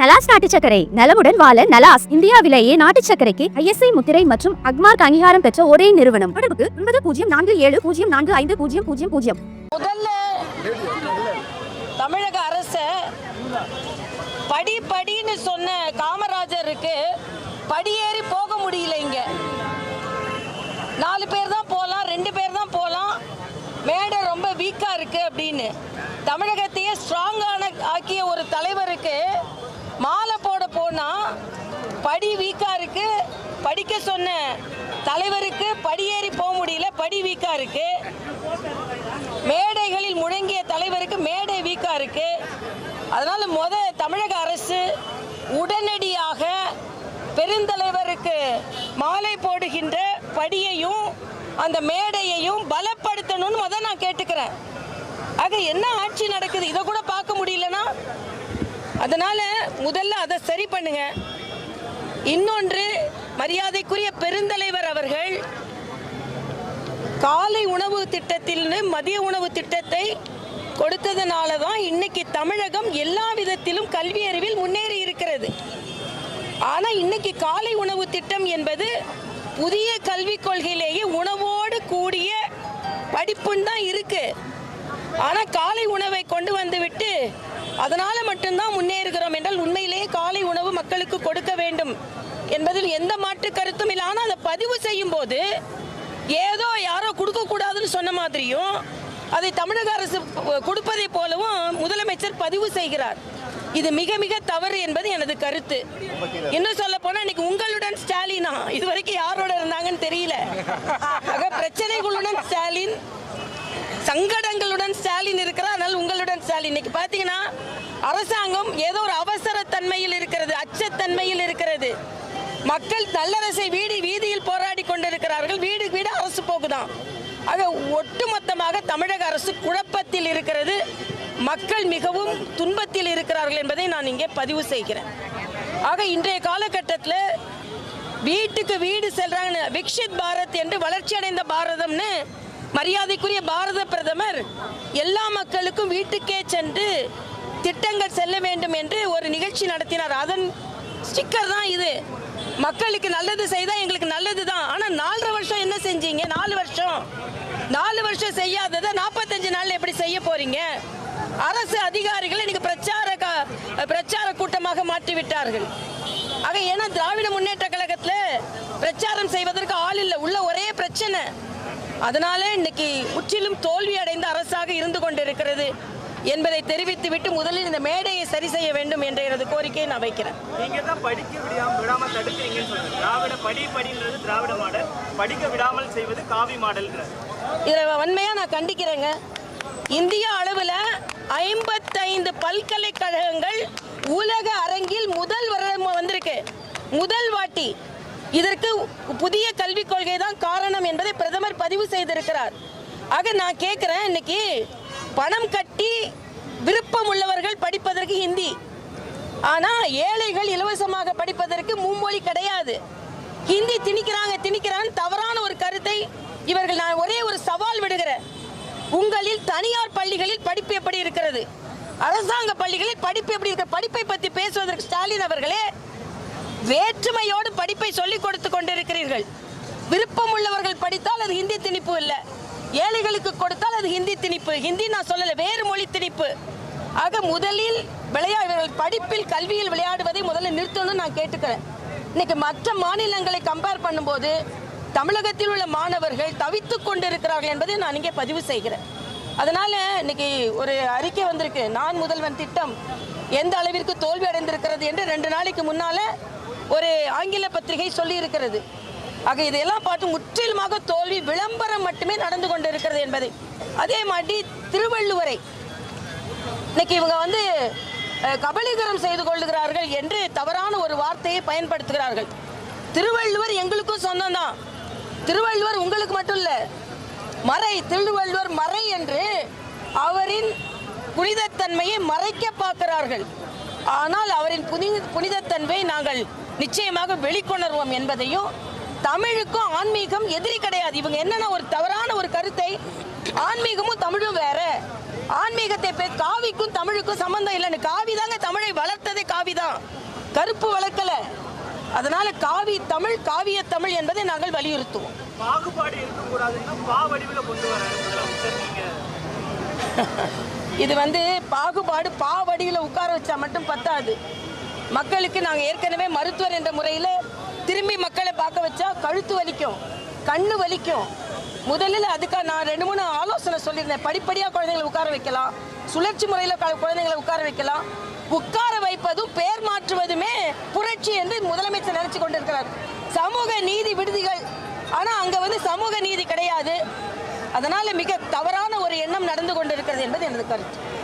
நலாஸ் நாட்டு சக்கரை நலமுடன் வாழ நலாஸ் இந்தியாவிலேயே நாட்டு சக்கரைக்கு ஐஎஸ்ஐ முத்திரை மற்றும் அக்மார்க் அங்கீகாரம் பெற்ற ஒரே நிறுவனம். தொடர்புக்கு ஒன்பது பூஜ்ஜியம் நான்கு ஏழு பூஜ்ஜியம் நான்கு ஐந்து பூஜ்ஜியம் பூஜ்ஜியம் பூஜ்ஜியம். முதல்ல தமிழக அரசு படி படின்னு சொன்ன காமராஜருக்கு படியேறி போக முடியல இங்க. நாலு பேர் தான் போகலாம் ரெண்டு பேர் தான் போகலாம் மேடை ரொம்ப வீக்காக இருக்கு அப்படின்னு. தமிழகத்தில் ஸ்ட்ராங்கான ஆக்கிய ஒரு தலைவருக்கு மாலை போட போனா படி வீக்காக இருக்கு. படிக்க சொன்ன தலைவருக்கு படியேறி போக முடியல படி வீக்காக இருக்கு. மேடைகளில் முழங்கிய தலைவருக்கு மேடை வீக்கா இருக்கு. அதனால முத தமிழக அரசு உடனடியாக பெருந்தலைவருக்கு மாலை போடுகின்ற படியையும் அந்த மேடையையும் பலப்படுத்தணும்னு முத நான் கேட்டுக்கிறேன். ஆக என்ன ஆட்சி நடக்குது? இதை கூட பார்க்க முடியலன்னா அதனால முதல்ல அதை சரி பண்ணுங்க. இன்னொன்று மரியாதைக்குரிய பெருந்தலைவர் அவர்கள் காலை உணவு திட்டத்தில்னு மதிய உணவு திட்டத்தை கொடுத்ததுனால தான் இன்னைக்கு தமிழகம் எல்லா விதத்திலும் கல்வி அறிவில் முன்னேறி இருக்கிறது. ஆனால் இன்னைக்கு காலை உணவு திட்டம் என்பது புதிய கல்விக் கொள்கையிலேயே உணவோடு கூடிய படிப்புன்னு தான் இருக்கு. ஆனால் காலை உணவை கொண்டு வந்துவிட்டு அதனால மட்டும்தான் முன்னேறுகிறோம் என்றால் உண்மையிலேயே காலை உணவு மக்களுக்கு கொடுக்க வேண்டும் என்பதில் எந்த மாற்று கருத்தும் இல்லை. ஆனால் அதை பதிவு செய்யும் போது ஏதோ யாரோ கொடுக்கக்கூடாதுன்னு சொன்ன மாதிரியும் அதை தமிழக அரசு கொடுப்பதை போலவும் முதலமைச்சர் பதிவு செய்கிறார். இது மிக மிக தவறு என்பது எனது கருத்து. இன்னும் சொல்ல போனா இன்னைக்கு உங்களுடன் ஸ்டாலினா இது வரைக்கும் யாரோட இருந்தாங்கன்னு தெரியல. ஆக பிரச்சனைகளுடன் ஸ்டாலின் சங்கடங்களுடன் ஸ்டாலின் இருக்கிறார். நாள் உங்களுடன் ஸ்டாலின் இன்னைக்கு பார்த்தீங்கன்னா அரசாங்கம் ஏதோ ஒரு அவசர தன்மையில் இருக்கிறது அச்சத்தன்மையில் இருக்கிறது. மக்கள் நல்லரசை வீடு வீதியில் போராடி கொண்டிருக்கிறார்கள். வீடு வீடு அரசு போக்குதான் ஆக ஒட்டுமொத்தமாக தமிழக அரசு குழப்பத்தில் இருக்கிறது. மக்கள் மிகவும் துன்பத்தில் இருக்கிறார்கள் என்பதை நான் இங்கே பதிவு செய்கிறேன். ஆக இன்றைய காலகட்டத்தில் வீட்டுக்கு வீடு செல்றாங்க. விக்ஷித் பாரத் என்று வளர்ச்சி அடைந்த பாரதம்னு மரியாதைக்குரிய பாரத பிரதமர் எல்லா மக்களுக்கும் வீட்டுக்கே சென்று திட்டங்கள் செல்ல வேண்டும் என்று ஒரு நிகழ்ச்சி நடத்தினார். அதன் ஸ்டிக்கர் தான் இது. மக்களுக்கு நல்லது செய்தா எங்களுக்கு நல்லது தான். ஆனால் நாலரை வருஷம் என்ன செஞ்சீங்க? நாலு வருஷம். நாலு வருஷம் செய்யாததை நாற்பத்தஞ்சு நாள் எப்படி செய்ய போறீங்க? அரசு அதிகாரிகள் எனக்கு பிரச்சார பிரச்சார கூட்டமாக மாற்றி விட்டார்கள் ஆக ஏன்னா திராவிட முன்னேற்ற கழகத்துல பிரச்சாரம் செய்வதற்கு ஆள் இல்லை. உள்ள ஒரே பிரச்சனை. அதனால இன்னைக்கு முற்றிலும் தோல்வி அடைந்த அரசாக இருந்து கொண்டிருக்கிறது என்பதை தெரிவித்துவிட்டு முதலில் இந்த மேடையை சரி செய்ய வேண்டும் என்ற எனது கோரிக்கையை நான் வைக்கிறேன். நீங்க தான் படிக்க விடாம விடாம தடுக்கிறீங்கன்னு சொல்றீங்க. திராவிட படி படின்றது திராவிட மாடல். படிக்க விடாமல் செய்வது காவி மாடல்ன்ற இதில் வன்மையாக நான் கண்டிக்கிறேங்க. இந்திய அளவில் ஐம்பத்தைந்து பல்கலைக்கழகங்கள் உலக அரங்கில் முதல் வருடம் வந்திருக்கு. முதல் வாட்டி இதற்கு புதிய கல்விக் கொள்கை தான் காரணம் என்பதை பிரதமர் பதிவு செய்திருக்கிறார். ஆக நான் கேட்குறேன் இன்னைக்கு பணம் கட்டி விருப்பம் உள்ளவர்கள் படிப்பதற்கு ஹிந்தி. ஆனால் ஏழைகள் இலவசமாக படிப்பதற்கு மும்மொழி கிடையாது. ஹிந்தி திணிக்கிறாங்க திணிக்கிறான் தவறான ஒரு கருத்தை இவர்கள் நான் ஒரே ஒரு சவால் விடுகிறேன் உங்களில் தனியார் பள்ளிகளில் படிப்பு எப்படி இருக்கிறது? அரசாங்க பள்ளிகளில் படிப்பு எப்படி இருக்கிற படிப்பை பற்றி பேசுவதற்கு ஸ்டாலின் அவர்களே வேற்றுமையோடு படிப்பை சொல்லிக் கொடுத்து கொண்டிருக்கிறீர்கள். விருப்பம் உள்ளவர்கள் படித்தால் அது ஹிந்தி திணிப்பு இல்லை. ஏழைகளுக்கு கொடுத்தால் அது ஹிந்தி திணிப்பு. ஹிந்தி நான் சொல்லலை வேறு மொழி திணிப்பு. ஆக முதலில் விளையாடுவர்கள் படிப்பில் கல்வியில் விளையாடுவதை முதல்ல நிறுத்தணும்னு நான் கேட்டுக்கிறேன். இன்னைக்கு மற்ற மாநிலங்களை கம்பேர் பண்ணும்போது தமிழகத்தில் உள்ள மாணவர்கள் தவித்து கொண்டிருக்கிறார்கள் என்பதை நான் இங்கே பதிவு செய்கிறேன். அதனால இன்னைக்கு ஒரு அறிக்கை வந்திருக்கு. நான் முதல்வன் திட்டம் எந்த அளவிற்கு தோல்வி அடைந்திருக்கிறது என்று ரெண்டு நாளைக்கு முன்னால ஒரு ஆங்கில பத்திரிகை சொல்லி இருக்கிறது ஆக இதையெல்லாம் பார்த்து முற்றிலுமாக தோல்வி விளம்பரம் மட்டுமே நடந்து கொண்டிருக்கிறது என்பதை. அதே மாதிரி திருவள்ளுவரை இன்னைக்கு இவங்க வந்து கபலீகரம் செய்து கொள்ளுகிறார்கள் என்று தவறான ஒரு வார்த்தையை பயன்படுத்துகிறார்கள். திருவள்ளுவர் எங்களுக்கும் சொந்தம் தான் திருவள்ளுவர் உங்களுக்கு மட்டும் இல்லை மறை திருவள்ளுவர் மறை என்று அவரின் புனிதத்தன்மையை மறைக்க பார்க்கிறார்கள். ஆனால் அவரின் புனித புனிதத்தன்மையை நாங்கள் நிச்சயமாக வெளிக்கொணர்வோம் என்பதையும் தமிழுக்கும் ஆன்மீகம் எதிரி கிடையாது. இவங்க என்னென்ன ஒரு தவறான ஒரு கருத்தை ஆன்மீகமும் தமிழும் வேற. ஆன்மீகத்தை பே காவிக்கும் தமிழுக்கும் சம்மந்தம் இல்லைன்னு. காவி தாங்க தமிழை வளர்த்ததே காவி தான். கருப்பு வளர்க்கல. அதனால காவி தமிழ் காவிய தமிழ் என்பதை நாங்கள் வலியுறுத்துவோம். பாகுபாடு இருக்கக்கூடாதுன்னா பா வடிவில் கொண்டு வர முதலமைச்சர். இது வந்து பாகுபாடு பாவடியில் உட்கார வச்சா மட்டும் பத்தாது. மக்களுக்கு நாங்கள் ஏற்கனவே மருத்துவர் என்ற முறையில் திரும்பி மக்களை பார்க்க வச்சா கழுத்து வலிக்கும் கண்ணு வலிக்கும். முதலில் அதுக்காக நான் ரெண்டு மூணு ஆலோசனை சொல்லியிருந்தேன். படிப்படியாக குழந்தைங்களை உட்கார வைக்கலாம் சுழற்சி முறையில் குழந்தைங்களை உட்கார வைக்கலாம். உட்கார வைப்பதும் பேர் மாற்றுவதுமே புரட்சி என்று முதலமைச்சர் நினைச்சு கொண்டிருக்கிறார். சமூக நீதி விடுதிகள் ஆனால் அங்கே வந்து சமூக நீதி கிடையாது. அதனால மிக தவறான ஒரு எண்ணம் நடந்து கொண்டிருக்கிறது என்பது எனது கருத்து.